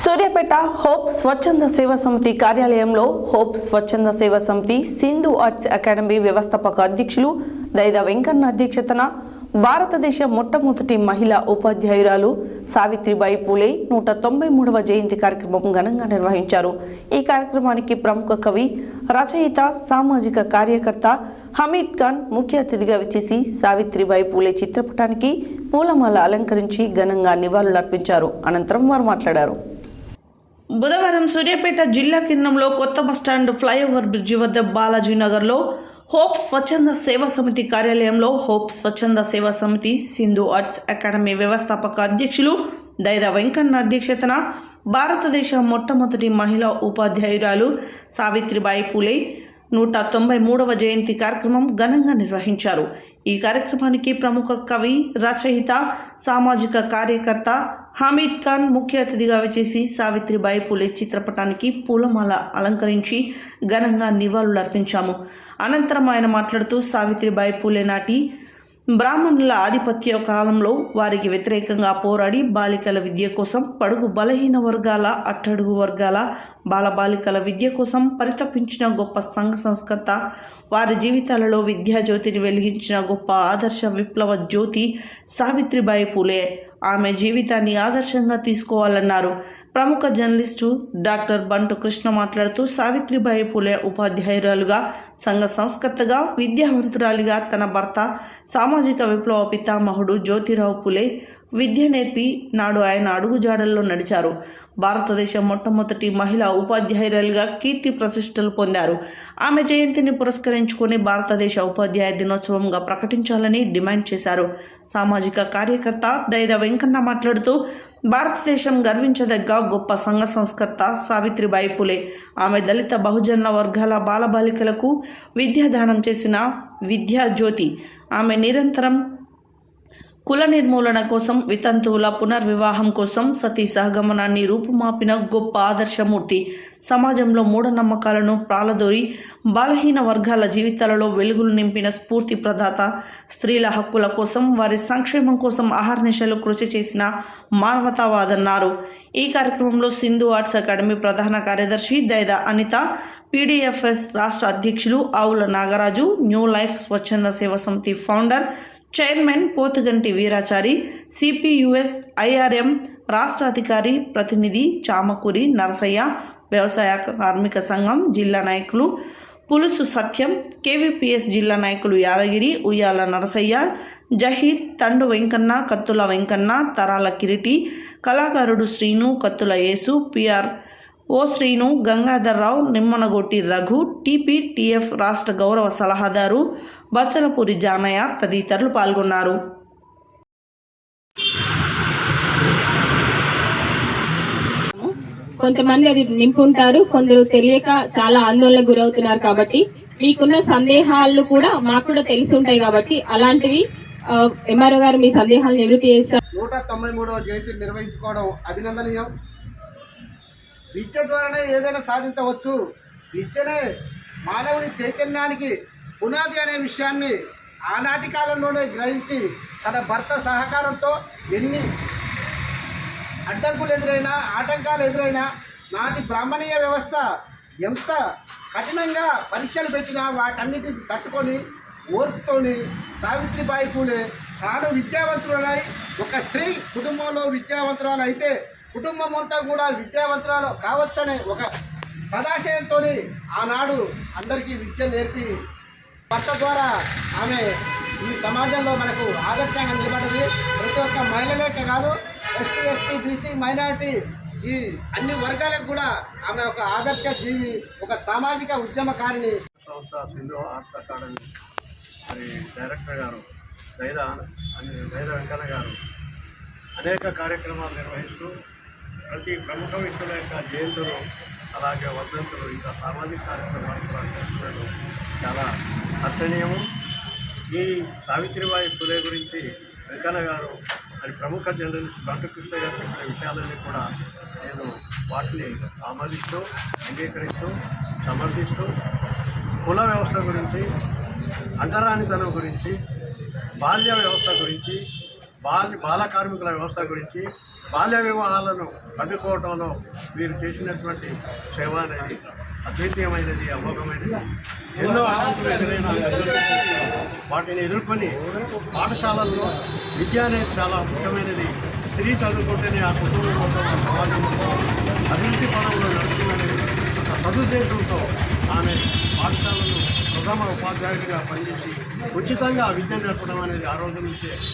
Suryapet hope స్వచ్ఛంద సేవా సమితి కార్యాలయంలో హోప్ స్వచ్ఛంద సేవా సమితి సింధు ఆర్ట్స్ అకాడమీ వ్యవస్థాపక అధ్యక్షులు దైద వెంకన్న అధ్యక్షతన భారతదేశ మొట్టమొదటి మహిళా ఉపాధ్యాయురాలు సావిత్రిబాయి పూలే నూట తొంభై మూడవ జయంతి కార్యక్రమం ఘనంగా నిర్వహించారు. ఈ కార్యక్రమానికి ప్రముఖ కవి రచయిత సామాజిక కార్యకర్త హమీద్ ఖాన్ ముఖ్య అతిథిగా విచ్చేసి సావిత్రిబాయి పూలే చిత్రపటానికి పూలమాల అలంకరించి ఘనంగా నివాళులర్పించారు. అనంతరం వారు మాట్లాడారు. బుధవారం సూర్యాపేట జిల్లా కేంద్రంలో కొత్త బస్టాండ్ ఫ్లైఓవర్ బ్రిడ్జి వద్ద బాలాజీనగర్లో హోప్ స్వచ్ఛంద సేవా సమితి కార్యాలయంలో హోప్ స్వచ్ఛంద సేవా సమితి సింధు ఆర్ట్స్ అకాడమీ వ్యవస్థాపక అధ్యక్షులు దైద వెంకన్న అధ్యక్షతన భారతదేశ మొట్టమొదటి మహిళా ఉపాధ్యాయురాలు సావిత్రిబాయి పూలే నూట తొంభై మూడవ జయంతి కార్యక్రమం ఘనంగా నిర్వహించారు. ఈ కార్యక్రమానికి ప్రముఖ కవి రచయిత సామాజిక కార్యకర్త హమీద్ ఖాన్ ముఖ్య అతిథిగా వచ్చేసి సావిత్రిబాయి పూలే చిత్రపటానికి పూలమాల అలంకరించి ఘనంగా నివాళులర్పించాము. అనంతరం ఆయన మాట్లాడుతూ సావిత్రిబాయి పూలే నాటి బ్రాహ్మణుల ఆధిపత్య కాలంలో వారికి వ్యతిరేకంగా పోరాడి బాలికల విద్య కోసం పడుగు బలహీన వర్గాల అట్టడుగు వర్గాల బాలబాలికల విద్య కోసం పరితపించిన గొప్ప సంఘ సంస్కర్త వారి జీవితాలలో విద్యా జ్యోతిని వెలిగించిన గొప్ప ఆదర్శ విప్లవ జ్యోతి సావిత్రిబాయి పూలే. ఆమె జీవితాన్ని ఆదర్శంగా తీసుకోవాలన్నారు. ప్రముఖ జర్నలిస్టు డాక్టర్ బంటు కృష్ణ మాట్లాడుతూ సావిత్రిబాయి పూలే ఉపాధ్యాయురాలుగా సంఘ సంస్కర్తగా విద్యావంతురాలిగా తన భర్త సామాజిక విప్లవ పితామహుడు జ్యోతిరావు పూలే విద్య నేర్పి నాడు ఆయన అడుగుజాడల్లో నడిచారు. భారతదేశం మొట్టమొదటి మహిళా ఉపాధ్యాయురాలుగా కీర్తి ప్రతిష్టలు పొందారు. ఆమె జయంతిని పురస్కరించుకొని భారతదేశ ఉపాధ్యాయ దినోత్సవంగా ప్రకటించాలని డిమాండ్ చేశారు. సామాజిక కార్యకర్త దైద వెంకన్న మాట్లాడుతూ భారతదేశం గర్వించదగ్గ గొప్ప సంఘ సంస్కర్త సావిత్రిబాయి పులే. ఆమె దళిత బహుజన వర్గాల బాలబాలికలకు విద్యాదానం చేసిన విద్యా జ్యోతి ఆమె నిరంతరం కుల నిర్మూలన కోసం వితంతువుల పునర్వివాహం కోసం సతీ సహగమనాన్ని రూపుమాపిన గొప్ప ఆదర్శమూర్తి. సమాజంలో మూఢనమ్మకాలను ప్రాలదోరి బలహీన వర్గాల జీవితాలలో వెలుగులు నింపిన స్ఫూర్తి ప్రదాత. స్త్రీల హక్కుల కోసం వారి సంక్షేమం కోసం అహర్నిశలు కృషి చేసిన మానవతావాదన్నారు ఈ కార్యక్రమంలో సింధు ఆర్ట్స్ అకాడమీ ప్రధాన కార్యదర్శి దైద అనిత పీడీఎఫ్ఎస్ రాష్ట్ర అధ్యక్షులు ఆవుల నాగరాజు న్యూ లైఫ్ స్వచ్ఛంద సేవ సమితి founder chairman Pothuganti Veerachari CPUS IRM రాష్ట్ర అధికారి ప్రతినిధి చామకూరి నరసయ్య వ్యవసాయ కార్మిక సంఘం జిల్లా నాయకులు పులుసు సత్యం కేవీపీఎస్ జిల్లా నాయకులు యాదగిరి ఉయ్యాల నరసయ్య జహీర్ తండు వెంకన్న కత్తుల వెంకన్న తరాల కిరీటి కళాకారుడు Srinu Kathula Yesu PR O Srinu Gangadharrao Nimmanagotti Raghu TP TF రాష్ట్ర గౌరవ సలహాదారు బచ్చలపూరి జానయ్య తదితరులు పాల్గొన్నారు. కొంతమంది అది నింపుంటారు కొందరు తెలియక చాలా ఆందోళనకు గురవుతున్నారు కాబట్టి మీకున్న సందేహాలు కూడా మాకు కూడా తెలిసి ఉంటాయి కాబట్టి అలాంటివి ఎంఆర్ఓ గారు మీ సందేహాలు నివృత్తి చేస్తారు నూట తొంభై మూడవ జయంతి నిర్వహించుకోవడం అభినందనీయం. విద్య ద్వారానే ఏదైనా సాధించవచ్చు. విద్యనే మానవుని చైతన్యానికి పునాది అనే విషయాన్ని ఆనాటి కాలంలోనే గ్రహించి తన భర్త సహకారంతో ఎన్ని అడ్డంకులు ఎదురైనా ఆటంకాలు ఎదురైనా నాటి బ్రాహ్మణీయ వ్యవస్థ ఎంత కఠినంగా పరీక్షలు పెట్టినా వాటన్నిటిని తట్టుకొని ఓర్పుతోని సావిత్రిబాయి పూలే తాను విద్యావంతురాలై ఒక స్త్రీ కుటుంబంలో విద్యావంతురాలు అయితే కుటుంబం అంతా కూడా విద్యావంతురాలు కావచ్చనే ఒక సదాశయంతో ఆనాడు అందరికీ విద్య నేర్పి భర్త ద్వారా ఆమె ఈ సమాజంలో మనకు ఆదర్శంగా నిలబడింది ప్రతి ఒక్క మహిళలే కాదు ఎస్టీ ఎస్టీ బీసీ మైనారిటీ ఈ అన్ని వర్గాలకు కూడా ఆమె ఒక ఆదర్శ జీవి ఒక సామాజిక ఉద్యమకారిణి. సంస్థ సింధు ఆర్ట్స్ అకాడమీ. మరి డైరెక్టర్ గారు దైద అని దైద వెంకన్న గారు అనేక కార్యక్రమాలు నిర్వహిస్తూ ప్రతి ప్రముఖ వ్యక్తుల యొక్క జయంతులు అలాగే వర్ధంతులు ఇంకా సామాజిక కార్యక్రమాలు కూడా చాలా హర్షణీయము ఈ సావిత్రిబాయి పులే గురించి వెంకన్న గారు మరి ప్రముఖ జర్నలిస్ట్ డాక్టర్ కృష్ణ గారు చెప్పిన విషయాలన్నీ కూడా నేను వాటిని ఆమోదిస్తూ అంగీకరిస్తూ సమర్థిస్తూ కుల వ్యవస్థ గురించి అంటరానితనం గురించి బాల్య వ్యవస్థ గురించి బాల బాల కార్మికుల వ్యవస్థ గురించి బాల్య వివాహాలను అడ్డుకోవడంలో మీరు చేసినటువంటి సేవ అనేది అద్వితీయమైనది అమోఘమైనది. ఎన్నో వాటిని ఎదుర్కొని పాఠశాలల్లో విద్య అనేది చాలా ముఖ్యమైనది. స్త్రీ చదువుకుంటేనే ఆ కుటుంబం కోసం సమాజం అభివృద్ధి పదంలో నడుస్తుందనే ఒక సదుద్దేశంతో ఆమె పాఠశాలను ప్రథమ ఉపాధ్యాయుడిగా పనిచేసి ఉచితంగా విద్య నేర్పడం అనేది ఆ రోజు నుంచే